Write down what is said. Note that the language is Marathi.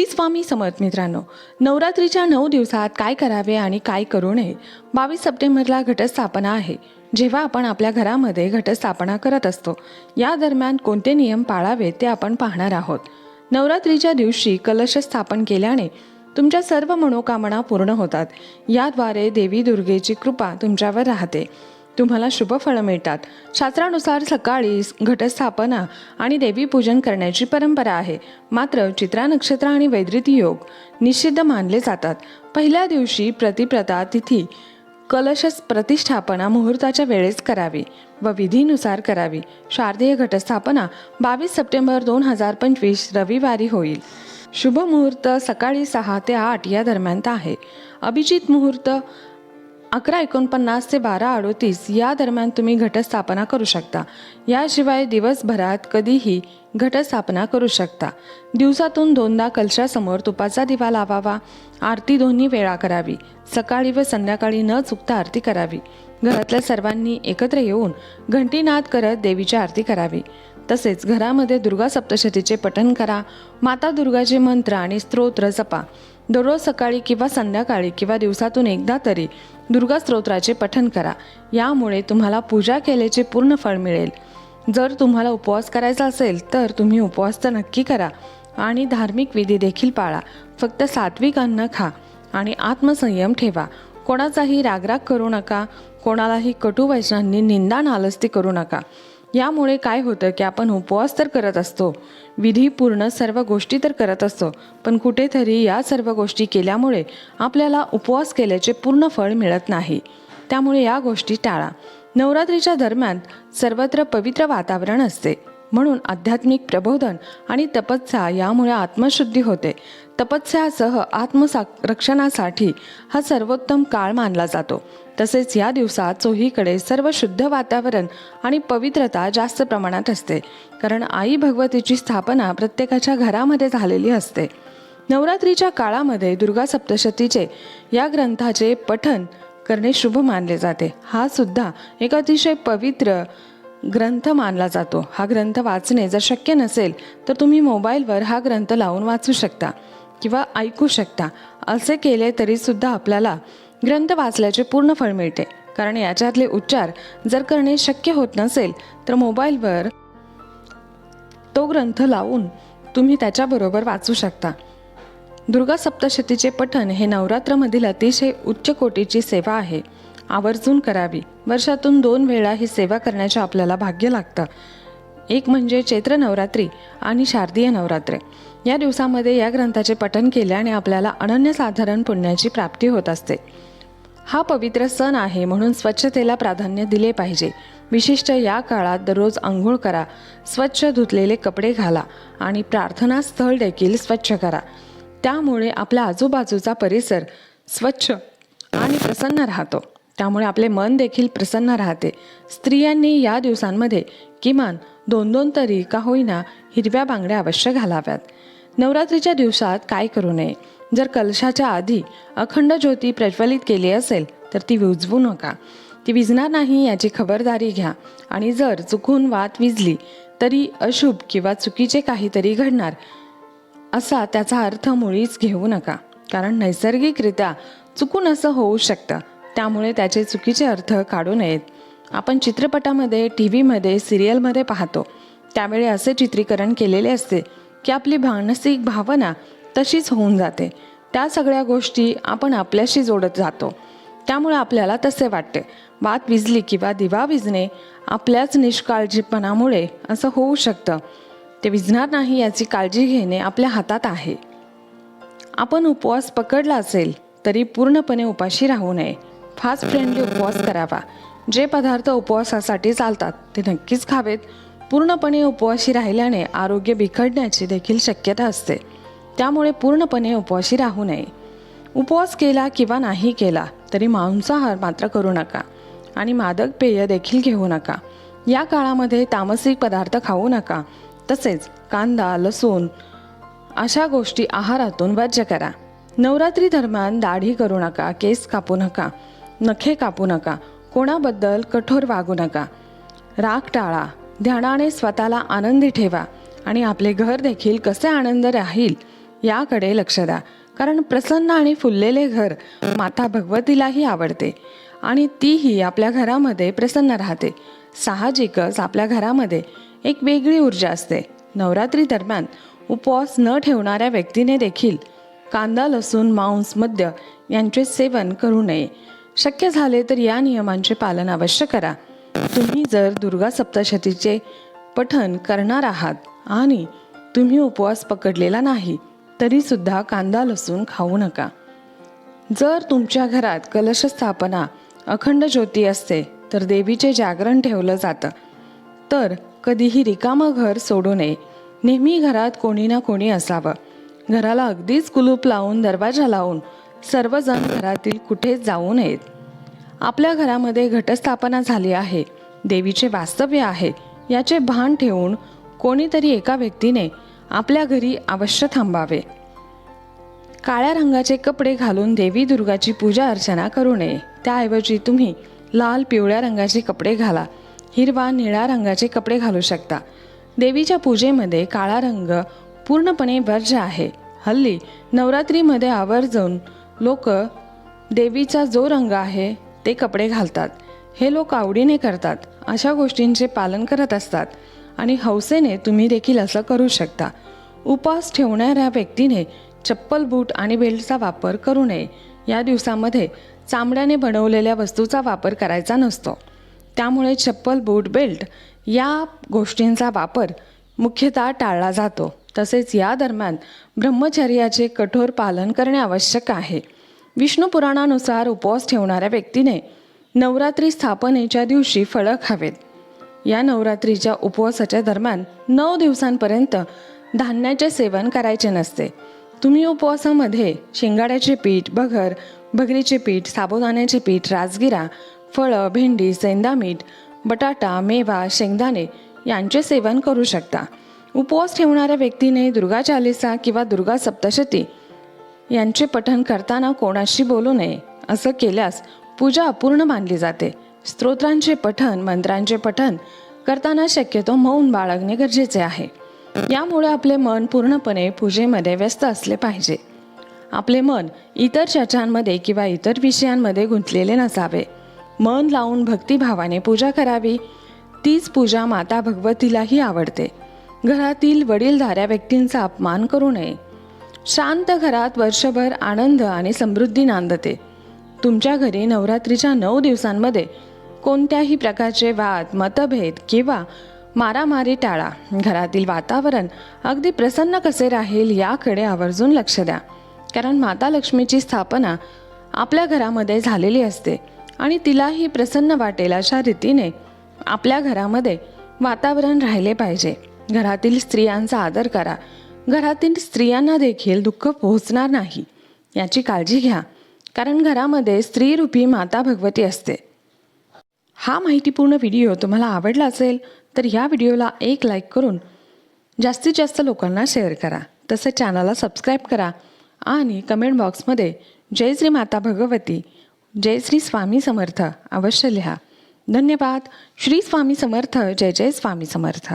श्री स्वामी समर्थ मित्रांनो नवरात्रीच्या नऊ दिवसात काय करावे आणि काय करू नये बावीस सप्टेंबरला घटस्थापना आहे. जेव्हा आपण आपल्या घरामध्ये घटस्थापना करत असतो या दरम्यान कोणते नियम पाळावे ते आपण पाहणार आहोत. नवरात्रीच्या दिवशी कलश स्थापन केल्याने तुमच्या सर्व मनोकामना पूर्ण होतात. याद्वारे देवी दुर्गेची कृपा तुमच्यावर राहते. तुम्हाला शुभफळं मिळतात. शास्त्रानुसार सकाळी घटस्थापना आणि देवीपूजन करण्याची परंपरा आहे. मात्र चित्रा नक्षत्र आणि वैद्युती योग निषिद्ध मानले जातात. पहिल्या दिवशी प्रतिप्रता तिथी कलश प्रतिष्ठापना मुहूर्ताच्या वेळेस करावी व विधीनुसार करावी. शारदीय घटस्थापना बावीस सप्टेंबर दोन हजार पंचवीस रविवारी होईल. शुभ मुहूर्त सकाळी सहा ते आठ या दरम्यान आहे. अभिजित मुहूर्त अकरा एकोणपन्नास ते बारा अडोतीस या दरम्यान तुम्ही घटस्थापना करू शकता. याशिवाय दिवसभरात कधीही घटस्थापना करू शकता. दिवसातून दोनदा कलशासमोर तुपाचा दिवा लावावा. आरती दोन्ही वेळा करावी. सकाळी व संध्याकाळी न चुकता आरती करावी. घरातल्या सर्वांनी एकत्र येऊन घंटीनाद करत देवीची आरती करावी. तसेच घरामध्ये दुर्गा सप्तशतीचे पठण करा. माता दुर्गाचे मंत्र आणि स्तोत्र जपा. दररोज सकाळी किंवा संध्याकाळी किंवा दिवसातून एकदा तरी दुर्गा स्तोत्राचे पठन करा. यामुळे तुम्हाला पूजा केल्याचे पूर्ण फळ मिळेल. जर तुम्हाला उपवास करायचा असेल तर तुम्ही उपवास तर नक्की करा आणि धार्मिक विधी देखील पाळा. फक्त सात्विक अन्न खा आणि आत्मसंयम ठेवा. कोणाचाही रागराग करू नका. कोणालाही कटू वैष्णांनी निंदा नालस्ती करू नका. यामुळे काय होतं की आपण उपवास तर करत असतो विधीपूर्ण सर्व गोष्टी तर करत असतो पण कुठेतरी या सर्व गोष्टी केल्यामुळे आपल्याला उपवास केल्याचे पूर्ण फळ मिळत नाही. त्यामुळे या गोष्टी टाळा. नवरात्रीच्या दरम्यान सर्वत्र पवित्र वातावरण असते. म्हणून आध्यात्मिक प्रबोधन आणि तपस्या यामुळे आत्मशुद्धी होते. तपस्यासह आत्मसा रक्षणासाठी हा सर्वोत्तम काळ मानला जातो. तसेच या दिवसात चोहीकडे सर्व शुद्ध वातावरण आणि पवित्रता जास्त प्रमाणात असते कारण आई भगवतीची स्थापना प्रत्येकाच्या घरामध्ये झालेली असते. नवरात्रीच्या काळामध्ये दुर्गा सप्तशतीचे या ग्रंथाचे पठन करणे शुभ मानले जाते. हा सुद्धा एक अतिशय पवित्र ग्रंथ मानला जातो. हा ग्रंथ वाचणे जर शक्य नसेल तर तुम्ही मोबाईलवर हा ग्रंथ लावून वाचू शकता किंवा ऐकू शकता. असे केले तरी सुद्धा आपल्याला ग्रंथ वाचल्याचे पूर्ण फळ मिळते. कारण याच्यातले उच्चार जर करणे शक्य होत नसेल तर मोबाईलवर तो ग्रंथ लावून तुम्ही त्याच्याबरोबर वाचू शकता. दुर्गा सप्तशतीचे पठण हे नवरात्रमधील अतिशय उच्च कोटीची सेवा आहे. आवर्जून करावी. वर्षातून दोन वेळा ही सेवा करण्याचे आपल्याला भाग्य लागतं. एक म्हणजे चैत्र नवरात्री आणि शारदीय नवरात्र. या दिवसामध्ये या ग्रंथाचे पठण केल्याने आपल्याला अनन्यसाधारण पुण्याची प्राप्ती होत असते. हा पवित्र सण आहे म्हणून स्वच्छतेला प्राधान्य दिले पाहिजे. विशिष्ट या काळात दररोज आंघोळ करा स्वच्छ धुतलेले कपडे घाला आणि प्रार्थनास्थळ देखील स्वच्छ करा. त्यामुळे आपल्या आजूबाजूचा परिसर स्वच्छ आणि प्रसन्न राहतो. त्यामुळे आपले मन देखील प्रसन्न राहते. स्त्रियांनी या दिवसांमध्ये किमान दोन दोन तरी का होईना हिरव्या बांगड्या अवश्य घालाव्यात. नवरात्रीच्या दिवसात काय करू नये? जर कलशाच्या आधी अखंड ज्योती प्रज्वलित केली असेल तर ती विजवू नका. ती विजणार नाही याची खबरदारी घ्या. आणि जर चुकून वात विजली तरी अशुभ किंवा चुकीचे काहीतरी घडणार असा त्याचा अर्थ मुळीच घेऊ नका. कारण नैसर्गिकरित्या चुकून असं होऊ शकतं. त्यामुळे त्याचे चुकीचे अर्थ काढू नयेत. आपण चित्रपटामध्ये टी व्हीमध्ये सिरियलमध्ये पाहतो. त्यावेळी असे चित्रीकरण केलेले असते की आपली मानसिक भावना तशीच होऊन जाते. त्या सगळ्या गोष्टी आपण आपल्याशी जोडत जातो. त्यामुळे आपल्याला तसे वाटते. वात विजली किंवा दिवा विजणे आपल्याच निष्काळजीपणामुळे असं होऊ शकतं. ते विजणार नाही याची काळजी घेणे आपल्या हातात आहे. आपण उपवास पकडला असेल तरी पूर्णपणे उपाशी राहू नये. फास्ट फ्रेंडली उपवास करावा. जे पदार्थ उपवासासाठी चालतात ते नक्कीच खावेत. पूर्णपणे उपवाशी राहिल्याने आरोग्य बिघडण्याची देखील शक्यता असते. त्यामुळे पूर्णपणे उपवाशी राहू नये. उपवास केला किंवा नाही केला तरी मांसाहार मात्र करू नका आणि मादक पेय देखील घेऊ नका. या काळामध्ये तामसिक पदार्थ खाऊ नका तसेच कांदा लसूण अशा गोष्टी आहारातून वर्ज्य करा. नवरात्री दरम्यान दाढी करू नका केस कापू नका नखे कापू नका कोणाबद्दल कठोर वागू नका. राग टाळा ध्यानाने स्वतःला आनंदी ठेवा आणि आपले घर देखील कसे आनंद राहील याकडे लक्ष द्या. कारण प्रसन्न आणि फुललेले घर माता भगवतीलाही आवडते आणि तीही आपल्या घरामध्ये प्रसन्न राहते. साहजिकच आपल्या घरामध्ये एक वेगळी ऊर्जा असते. नवरात्री दरम्यान उपवास न ठेवणाऱ्या व्यक्तीने देखील कांदा लसूण मांस मद्य यांचे सेवन करू नये. शक्य झाले तर या नियमांचे पालन अवश्य करा. तुम्ही जर दुर्गा सप्तशतीचे पठन करणार आहात आणि तुम्ही उपवास पकडलेला नाही तरीसुद्धा कांदा लसूण खाऊ नका. जर तुमच्या घरात कलश स्थापना अखंड ज्योती असते तर देवीचे जागरण ठेवलं जातं. तर कधीही रिकामं घर सोडू नये. नेहमी घरात कोणी ना कोणी असावं. घराला अगदीच कुलूप लावून दरवाजा लावून सर्वजण घरातील कुठेच जाऊ नयेत. आपल्या घरामध्ये घटस्थापना झाली आहे. देवीचे वास्तव्य आहे. याचे भान ठेवून कोणीतरी एका व्यक्तीने आपल्या घरी अवश्य थांबावे. काळ्या रंगाचे कपडे घालून देवी दुर्गाची पूजा अर्चना करू नये. त्याऐवजी तुम्ही लाल पिवळ्या रंगाचे कपडे घाला. हिरवा निळ्या रंगाचे कपडे घालू शकता. देवीच्या पूजेमध्ये काळा रंग पूर्णपणे वर्ज्य आहे. हल्ली नवरात्रीमध्ये आवर्जून लोक देवीचा जो रंग आहे ते कपडे घालतात. हे लोक आवडीने करतात. अशा गोष्टींचे पालन करत असतात. आणि हौसेने तुम्ही देखील असं करू शकता. उपवास ठेवणाऱ्या व्यक्तीने चप्पल बूट आणि बेल्टचा वापर करू नये. या दिवसामध्ये चामड्याने बनवलेल्या वस्तूचा वापर करायचा नसतो. त्यामुळे चप्पल बूट बेल्ट या गोष्टींचा वापर मुख्यतः टाळला जातो. तसेच या दरम्यान ब्रह्मचर्याचे कठोर पालन करणे आवश्यक आहे. विष्णू पुराणानुसार उपवास ठेवणाऱ्या व्यक्तीने नवरात्री स्थापनेच्या दिवशी फळं खावेत. या नवरात्रीच्या उपवासाच्या दरम्यान नऊ दिवसांपर्यंत धान्याचे सेवन करायचे नसते. तुम्ही उपवासामध्ये शेंगाड्याचे पीठ बघर भगरीचे पीठ साबुदाण्याचे पीठ राजगिरा फळं भेंडी सेंदा मीठ बटाटा मेवा शेंगदाणे यांचे सेवन करू शकता. उपवास ठेवणाऱ्या व्यक्तीने दुर्गा चालिसा किंवा दुर्गा सप्तशती यांचे पठण करताना कोणाशी बोलू नये असं केल्यास पूजा अपूर्ण मानली जाते. स्तोत्रांचे पठन मंत्रांचे पठन करताना शक्यतो मौन बाळगणे गरजेचे आहे. यामुळे आपले मन पूर्णपणे पूजेमध्ये व्यस्त असले पाहिजे. आपले मन इतर चर्चांमध्ये किंवा इतर विषयांमध्ये गुंतलेले नसावे. मन लावून भक्तिभावाने पूजा करावी. तीच पूजा माता भगवतीलाही आवडते. घरातील वडीलधाऱ्या व्यक्तींचा अपमान करू नये. शांत घरात वर्षभर आनंद आणि समृद्धी नांदते. तुमच्या घरी नवरात्रीच्या नऊ दिवसांमध्ये कोणत्याही प्रकारचे वाद मतभेद किंवा मारामारी टाळा. घरातील वातावरण अगदी प्रसन्न कसे राहील याकडे आवर्जून लक्ष द्या. कारण माता लक्ष्मीची स्थापना आपल्या घरामध्ये झालेली असते आणि तिलाही प्रसन्न वाटेल अशा रीतीने आपल्या घरामध्ये वातावरण राहिले पाहिजे. घरातील स्त्रियांचा आदर करा. घरातील स्त्रियांना देखील दुःख पोहोचणार नाही. याची काळजी घ्या. कारण घरामध्ये स्त्रीरूपी माता भगवती असते. हा माहितीपूर्ण व्हिडिओ तुम्हाला आवडला असेल तर या व्हिडिओला एक लाईक करून जास्तीत जास्त लोकांना शेअर करा. तसं चॅनलला सबस्क्राईब करा आणि कमेंट बॉक्समध्ये जय श्री माता भगवती जय श्री स्वामी समर्थ अवश्य लिहा. धन्यवाद. श्री स्वामी समर्थ जय जय स्वामी समर्थ.